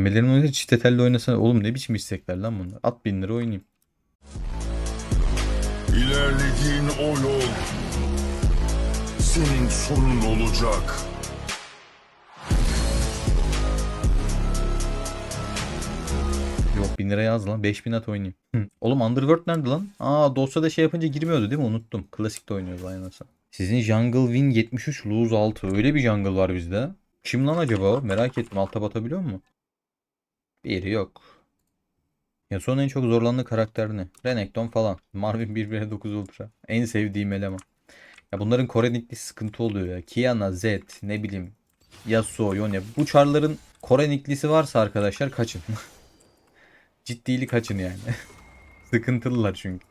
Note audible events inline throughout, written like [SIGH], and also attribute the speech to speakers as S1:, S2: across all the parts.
S1: Melerin oynayınca çitetelli oynasana. Oğlum ne biçim istekler lan bunlar. At bin lira oynayayım.
S2: İlerlediğin o yol senin sonun olacak.
S1: Yok 1000 lira yaz lan. 5000 at oynayayım. Hı. Oğlum Underworld nerede lan? Aa dosyada şey yapınca girmiyordu değil mi? Unuttum. Klasikte oynuyoruz nasıl. Sizin Jungle Win 73 Lose 6. Öyle bir jungle var bizde. Kim lan acaba o? Merak ettim. Alta batabiliyor mu? Biri yok. Yasuo'nun en çok zorlandığı karakter ne? Renekton falan. Marvin 1-1-9 Ultra. En sevdiğim eleman. Ya bunların Kore nickli sıkıntı oluyor ya. Kiana, Zed, ne bileyim. Yasuo, Yone. Bu çarların Kore nicklisi varsa arkadaşlar kaçın. [LAUGHS] Ciddilik kaçın yani. [LAUGHS] Sıkıntılılar çünkü.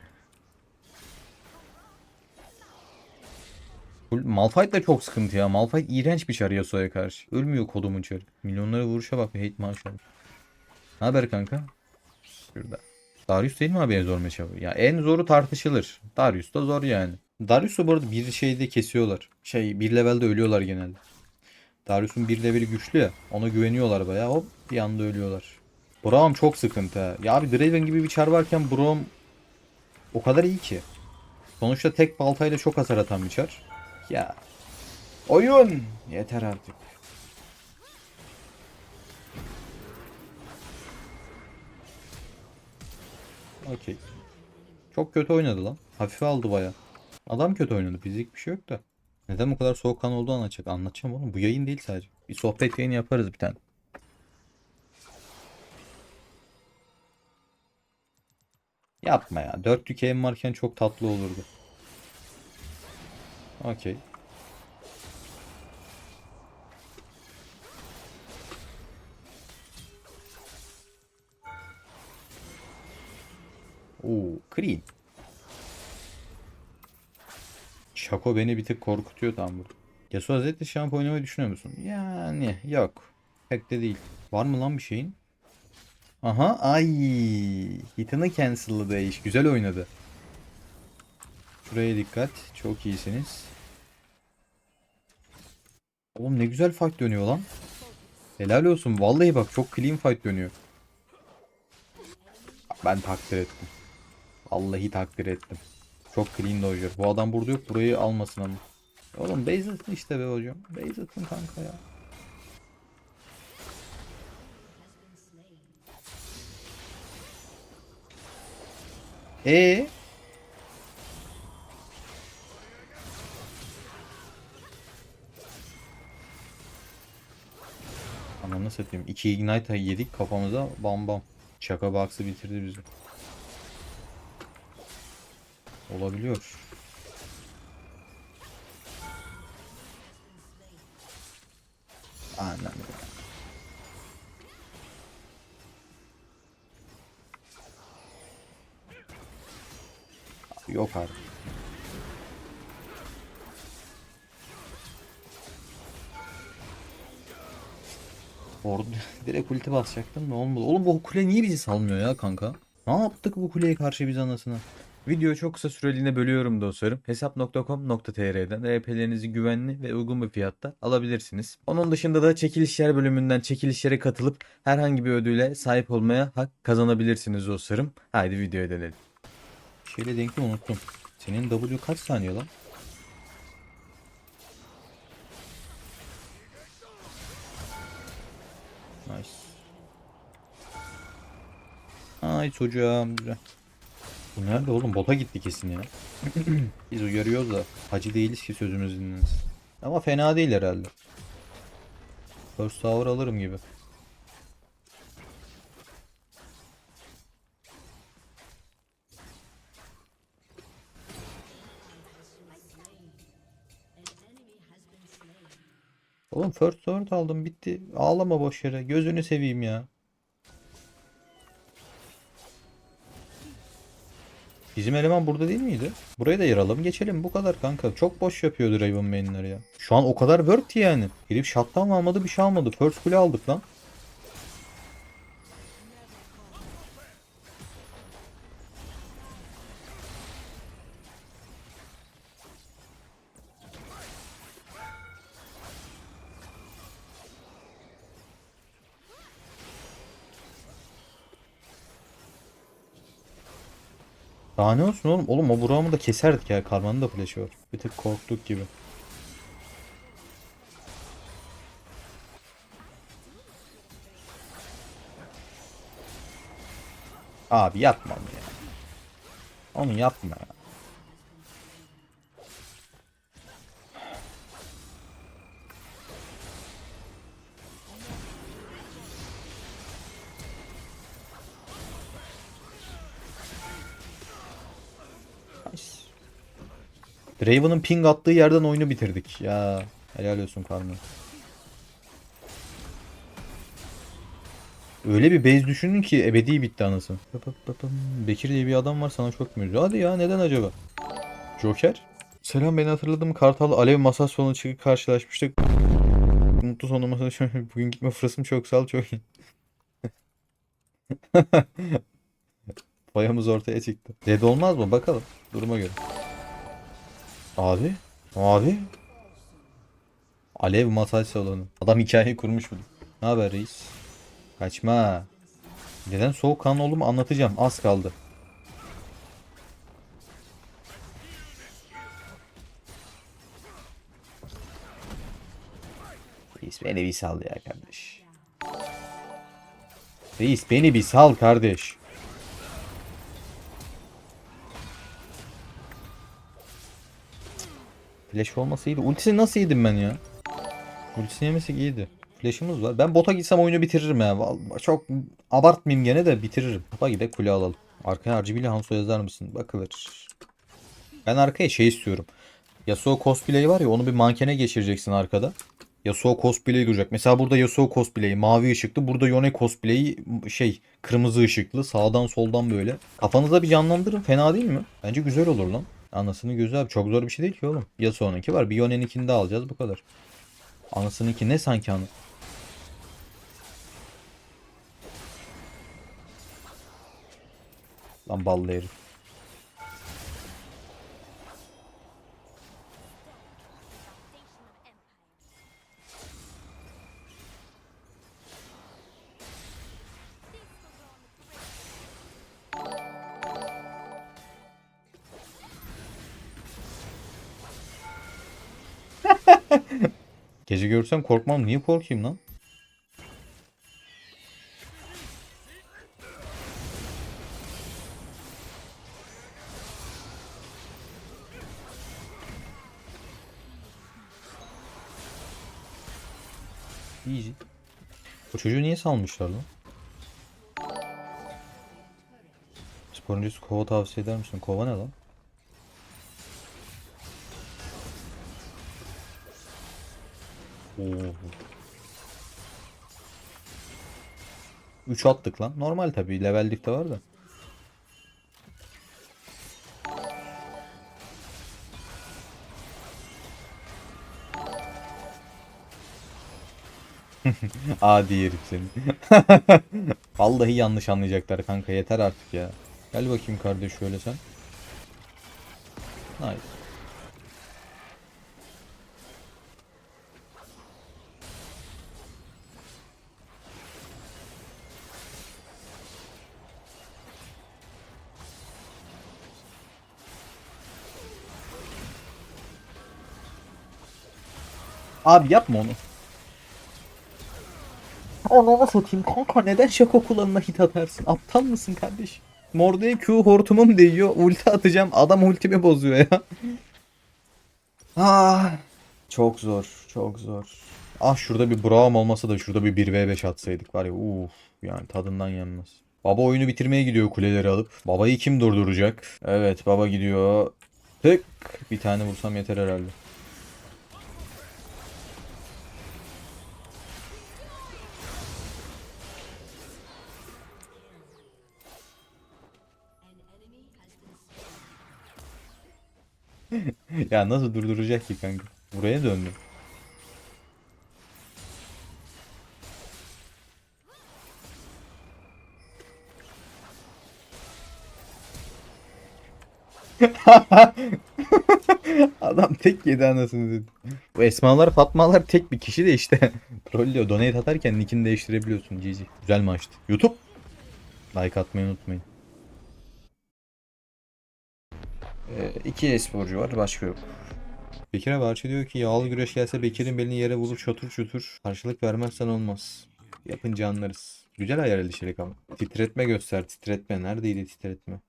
S1: Malphite de çok sıkıntı ya. Malphite iğrenç bir çar Yasuo'ya karşı. Ölmüyor kodumun çarı. Milyonlara vuruşa bak bir hate maşallah. Ne haber kanka? Şurada. Darius değil mi abi en zor meşabı? Ya en zoru tartışılır. Darius da zor yani. Darius'u bu arada bir şeyde kesiyorlar. Şey bir levelde ölüyorlar genelde. Darius'un bir leveli güçlü ya. Ona güveniyorlar bayağı. Hop bir anda ölüyorlar. Braum çok sıkıntı ha. Ya abi Draven gibi bir çar varken Braum o kadar iyi ki. Sonuçta tek baltayla çok hasar atan bir çar. Ya. Oyun. Yeter artık. Okey. Çok kötü oynadı lan. Hafife aldı baya. Adam kötü oynadı. Fizik bir şey yok da. Neden bu kadar soğukkanlı olduğu anlatacak. Anlatacağım oğlum. Bu yayın değil sadece. Bir sohbet yayını yaparız bir tane. Yapma ya. 4 hem varken çok tatlı olurdu. Okey. Oo, clean. Şako beni bir tık korkutuyor tam bu. Yasuo Hazretleri şamp oynamayı düşünüyor musun? Yani yok. Pek de değil. Var mı lan bir şeyin? Aha ay. Hitini cancel'ladı iş. Güzel oynadı. Şuraya dikkat. Çok iyisiniz. Oğlum ne güzel fight dönüyor lan. Helal olsun. Vallahi bak çok clean fight dönüyor. Ben takdir ettim. Vallahi takdir ettim. Çok clean dodger. Bu adam burada yok. Burayı almasın ama. Oğlum base atın işte be hocam. Base atın kanka ya. E Ananı satayım. 2 ignite yedik kafamıza bam bam. Şaka box'ı bitirdi bizi. Olabiliyor. Aynen. Yok artık. Orada [LAUGHS] direkt ulti basacaktım ne olmadı. Oğlum bu kule niye bizi salmıyor ya kanka? Ne yaptık bu kuleye karşı biz anasını? Videoyu çok kısa süreliğine bölüyorum dostlarım. Hesap.com.tr'den RP'lerinizi güvenli ve uygun bir fiyatta alabilirsiniz. Onun dışında da çekilişler bölümünden çekilişlere katılıp herhangi bir ödüle sahip olmaya hak kazanabilirsiniz dostlarım. Haydi videoya dönelim. Şeyle denkli unuttum. Senin W kaç saniye lan? Nice. Ay çocuğum güzel. Bu nerede oğlum? Bota gitti kesin ya. [CLEARS THROAT] Biz uyarıyoruz da hacı değiliz ki sözümüz dinlensin. Ama fena değil herhalde. First tower alırım gibi. Oğlum first sword aldım bitti. Ağlama boş yere. Gözünü seveyim ya. Bizim eleman burada değil miydi? Buraya da yaralım geçelim bu kadar kanka. Çok boş yapıyordu Raven mainler ya. Şu an o kadar work ki yani. Herif shutdown almadı bir şey almadı. First kule aldık lan. Daha ne olsun oğlum? Oğlum o Burak'ımı da keserdik ya. Karmanın da flash'ı var. Bir tık korktuk gibi. Abi yapma onu ya. Onu yapma ya. Draven'ın ping attığı yerden oyunu bitirdik. Ya helal olsun Karma. Öyle bir base düşündün ki ebedi bitti pım. Bekir diye bir adam var sana çok mu Hadi ya neden acaba? Joker? Selam beni hatırladım. Kartal Alev masa sonu çıkıp karşılaşmıştık. Mutlu sonu masa [LAUGHS] Bugün gitme fırsatım çok sağ çok iyi. [LAUGHS] Payamız ortaya çıktı. Red olmaz mı? Bakalım. Duruma göre. Abi. Abi. Alev masaj salonu. Adam hikayeyi kurmuş bunu. Ne haber reis? Kaçma. Neden soğukkanlı olduğumu anlatacağım. Az kaldı. Reis beni bir sal ya kardeş. Reis beni bir sal kardeş. Flash olması iyiydi. Ultisini nasıl yedim ben ya? Ultisini yemesek iyiydi. Flash'ımız var. Ben bota gitsem oyunu bitiririm ya. Çok abartmayayım gene de bitiririm. Topa gidip kule alalım. Arkaya RGB ile Hanzo yazar mısın? Bakılır. Ben arkaya şey istiyorum. Yasuo cosplay'i var ya onu bir mankene geçireceksin arkada. Yasuo cosplay'i duracak. Mesela burada Yasuo cosplay'i mavi ışıklı. Burada Yone cosplay'i şey kırmızı ışıklı. Sağdan soldan böyle. Kafanızda bir canlandırın. Fena değil mi? Bence güzel olur lan. Anasını gözü abi. Çok zor bir şey değil ki oğlum. Yasuo'nunki var. Bir Yone'ninkini de alacağız. Bu kadar. Anasınınki ne sanki anı? Lan ballı herif. Gece görsem korkmam. Niye korkayım lan? Easy. Bu çocuğu niye salmışlar lan? Sporuncusu kova tavsiye eder misin? Kova ne lan? Oo. 3 attık lan. Normal tabii. Levellik de var da. [LAUGHS] Adi herif seni. [LAUGHS] Vallahi yanlış anlayacaklar kanka. Yeter artık ya. Gel bakayım kardeş şöyle sen. Nice. Abi yapma onu. Ananı satayım kanka neden şako kullanına hit atarsın? Aptal mısın kardeş? Mordaya Q hortumum değiyor. Ulti atacağım. Adam ultimi bozuyor ya. [LAUGHS] ah. Çok zor. Çok zor. Ah şurada bir Braum olmasa da şurada bir 1v5 atsaydık var ya uf yani tadından yenmez. Baba oyunu bitirmeye gidiyor kuleleri alıp. Babayı kim durduracak? Evet baba gidiyor. Tık. Bir tane vursam yeter herhalde. [LAUGHS] ya nasıl durduracak ki kanka? Buraya döndüm. [LAUGHS] Adam tek yedi anasını dedi. Bu Esmalar Fatmalar tek bir kişi de işte. [LAUGHS] Trollüyor. Donate atarken nickini değiştirebiliyorsun. GG. Güzel maçtı. YouTube. Like atmayı unutmayın. Ee, iki esporcu var başka yok. Bekir'e Barçı diyor ki yağlı güreş gelse Bekir'in belini yere vurur çatır çutur. Karşılık vermezsen olmaz. Yapınca anlarız. Güzel ayar ilişkilik ama. Titretme göster titretme. Neredeydi titretme?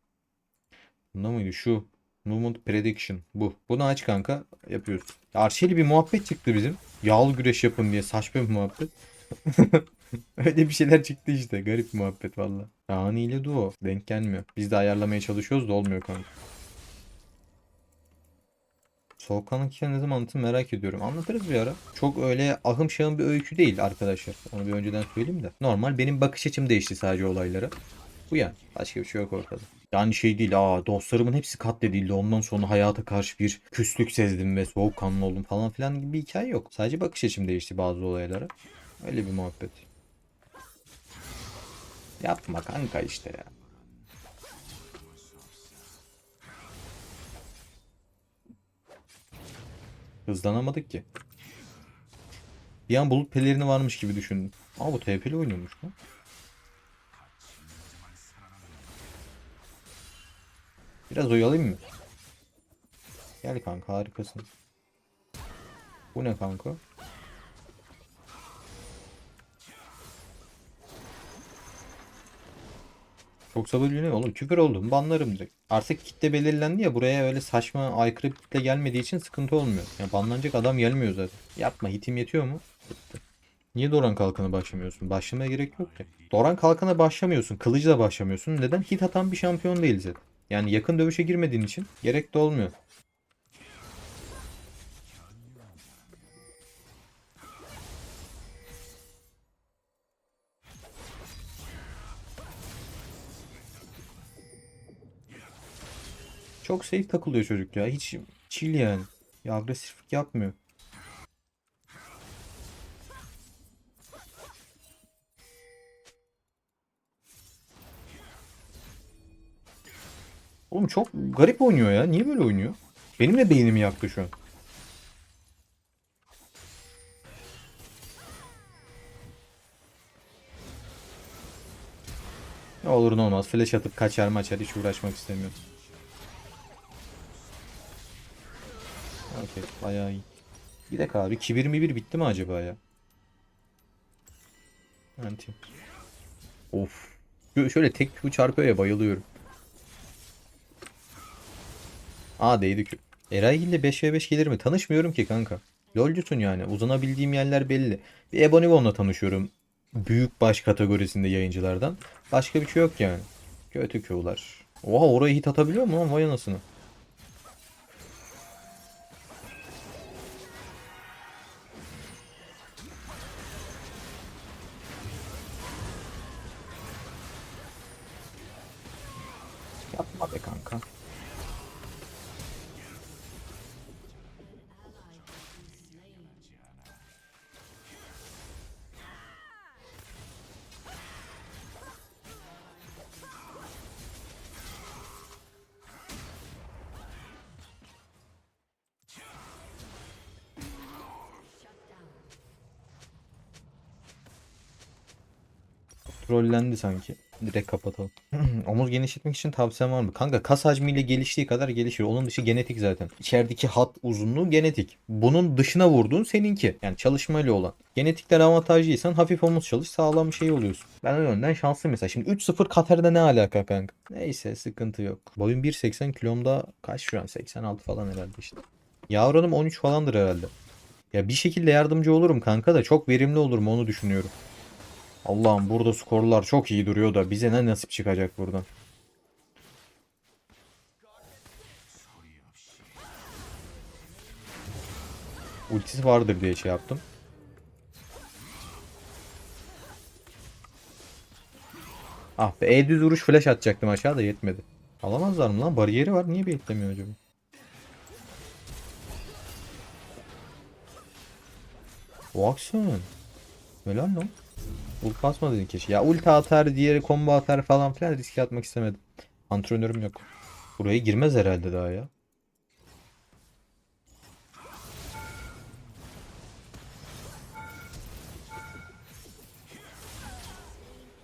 S1: Bunda mıydı? Şu. Movement Prediction. Bu. Bunu aç kanka. Yapıyoruz. Arşeli bir muhabbet çıktı bizim. Yağlı güreş yapın diye. Saçma bir muhabbet. [LAUGHS] Öyle bir şeyler çıktı işte. Garip muhabbet valla. Rani ile duo. Denk gelmiyor. Biz de ayarlamaya çalışıyoruz da olmuyor kanka. Soğukkanlı ne zaman anlatayım merak ediyorum. Anlatırız bir ara. Çok öyle ahım şahım bir öykü değil arkadaşlar. Onu bir önceden söyleyeyim de. Normal benim bakış açım değişti sadece olaylara. Bu yani. Başka bir şey yok ortada. Yani şey değil. Aa dostlarımın hepsi katledildi. Ondan sonra hayata karşı bir küslük sezdim ve soğukkanlı oldum falan filan gibi bir hikaye yok. Sadece bakış açım değişti bazı olaylara. Öyle bir muhabbet. Yapma kanka işte ya. Hızlanamadık ki. Bir an bulut pelerini varmış gibi düşündüm. Aa bu TP'li oynuyormuş lan. Biraz oyalayayım mı? Gel kanka harikasın. Bu ne kanka? Çok sabırlı oğlum küfür oldum banlarım direkt. Artık kitle belirlendi ya buraya öyle saçma aykırı bir kitle gelmediği için sıkıntı olmuyor. Ya banlanacak adam gelmiyor zaten. Yapma hitim yetiyor mu? Niye Doran Kalkan'a başlamıyorsun? Başlamaya gerek yok ki. Doran Kalkan'a başlamıyorsun. Kılıcı da başlamıyorsun. Neden? Hit atan bir şampiyon değil zaten. Yani yakın dövüşe girmediğin için gerek de olmuyor. Çok safe takılıyor çocuk ya. Hiç chill yani. Ya agresiflik yapmıyor. Oğlum çok garip oynuyor ya. Niye böyle oynuyor? Benim de beynimi yaktı şu an. Ne olur ne olmaz. Flash atıp kaçar maçar hiç uğraşmak istemiyorum. Okey. Bayağı iyi. Dakika abi. Kibir mi bir bitti mi acaba ya? Anti. Of. Şö- Şöyle tek Q çarpıyor ya bayılıyorum. Aa değdi Q. Eray ile 5v5 gelir mi? Tanışmıyorum ki kanka. Lolcusun yani. Uzanabildiğim yerler belli. Bir Ebonibon'la tanışıyorum. Büyük baş kategorisinde yayıncılardan. Başka bir şey yok yani. Kötü Q'lar. Oha oraya hit atabiliyor mu lan? Vay anasını. Yapma kanka. Trollendi sanki. Direkt kapatalım. [CLEARS THROAT] Omuz genişletmek için tavsiyem var mı? Kanka kas hacmiyle geliştiği kadar gelişir. Onun dışı genetik zaten. İçerideki hat uzunluğu genetik. Bunun dışına vurduğun seninki. Yani çalışmayla olan. Genetikten avantajlıysan hafif omuz çalış sağlam bir şey oluyorsun. Ben o yönden şanslıyım mesela. Şimdi 3-0 Katar'da ne alaka kanka? Neyse sıkıntı yok. Boyum 1.80 kilomda kaç şu an? 86 falan herhalde işte. Yavranım 13 falandır herhalde. Ya bir şekilde yardımcı olurum kanka da çok verimli olurum onu düşünüyorum. Allah'ım burada skorlar çok iyi duruyor da bize ne nasip çıkacak buradan. Ultisi vardır diye şey yaptım. Ah be E düz vuruş flash atacaktım aşağıda yetmedi. Alamazlar mı lan? Bariyeri var. Niye beklemiyor acaba? Watson. Helal lan. Ult basmadın keşke. Ya ulti atar, diğeri combo atar falan filan riske atmak istemedim. Antrenörüm yok. Buraya girmez herhalde daha ya.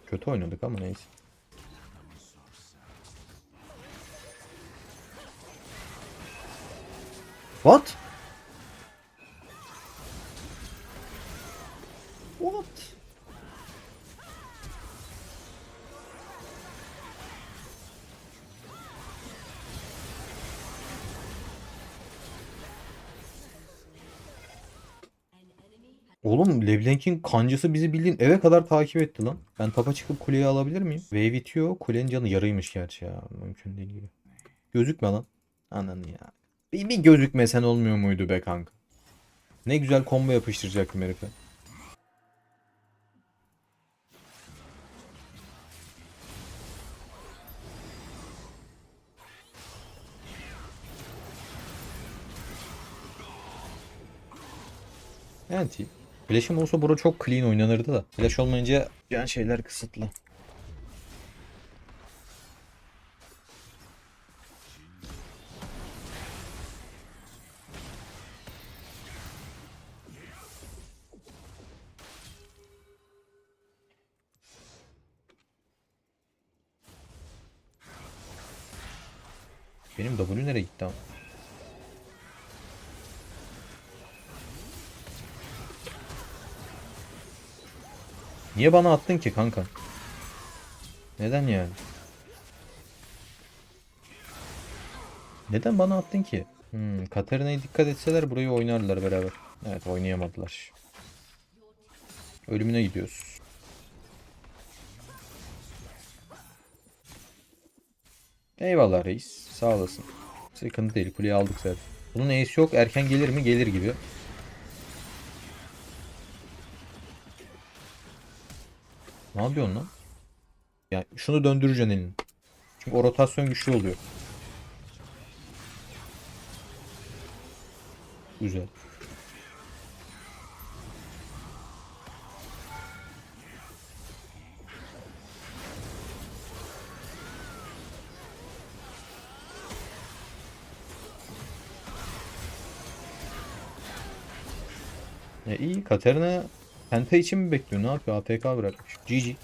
S1: Kötü oynadık ama neyse. What? Oğlum Leblanc'in kancası bizi bildiğin eve kadar takip etti lan. Ben tapa çıkıp kuleyi alabilir miyim? Wave itiyor. Kulenin canı yarıymış gerçi ya. Mümkün değil gibi. Gözükme lan. Ananı ya. Bir, bir gözükmesen olmuyor muydu be kanka? Ne güzel combo yapıştıracaktım herife. Evet iyi. Flash'ım olsa bura çok clean oynanırdı da. Flash olmayınca yan şeyler kısıtlı. Niye bana attın ki kanka? Neden yani? Neden bana attın ki? Hmm, Katarina'ya dikkat etseler burayı oynarlar beraber. Evet oynayamadılar. Ölümüne gidiyoruz. Eyvallah reis. Sağ olasın. Sıkıntı değil. Kuleyi aldık zaten. Bunun ace yok. Erken gelir mi? Gelir gibi. Ne yapıyorsun lan? Yani şunu döndüreceksin elini. Çünkü o rotasyon güçlü oluyor. Güzel. E iyi Katarina Penta için mi bekliyor? Ne yapıyor? APK bırakmış. GG.